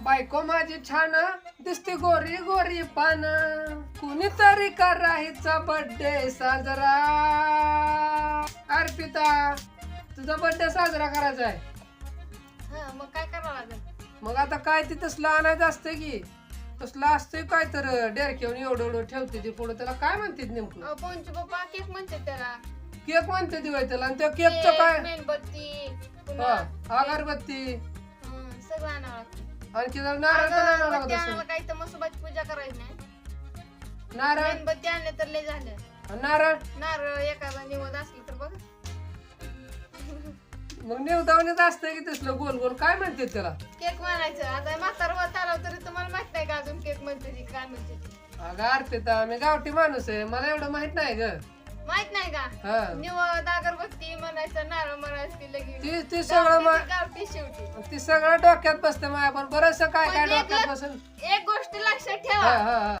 बायको माझी छान दिसते गोरी गोरी पान. कुणीतरी करा हिचा बर्थडे साजरा. अर्पिता तुझा बर्थडे साजरा करायचा आहे. हा मग काय करावं लागेल? मग आता काय ती तसलं आणायचं असतं की. तसलं असतंय काय तर डेरकेऊन एवढं एवढं ठेवते ती पुढे. त्याला काय म्हणते नेमकं? अहो, पवनचे पप्पा केक म्हणते त्याला. केक म्हणते बाई त्याला. आणि त्या केकचं केक, काय? मेणबत्ती हा अगरबत्ती. हं, सगळं आणावं लागतं. आणखी जर नारळ पण आणावं अगरबत्ती लागत आणायला असेल. काही तर मसोबाची पूजा करायची नाही. नारळ? मेणबत्ती आणले तर लय झालं. नारळ? नारळ एखादा निवड असली तर बघ. मग निवदावणीच असतंय की तसलं गोल गोल? काय म्हणते त्याला? केक म्हणायचं. आता म्हातार होत आलं तरी तुम्हाला माहीत नाही का अजून केक म्हणते ती, काय म्हणते ती. अगं अर्पिता मी गावठी माणूस आहे. मला एवढं माहीत नाही ग. माहीत नाही का? हा. निवड अगरबत्ती म्हणायचं नारळ म्हणायचं ती लगेच ती ती सगळं मा- गावठी ती सगळं डोक्यात बसते माझ्या पण बरंचसं काय काय म्हणजे एक डोक्यात बसून? एक गोष्ट लक्षात हा ठेवा हा हा.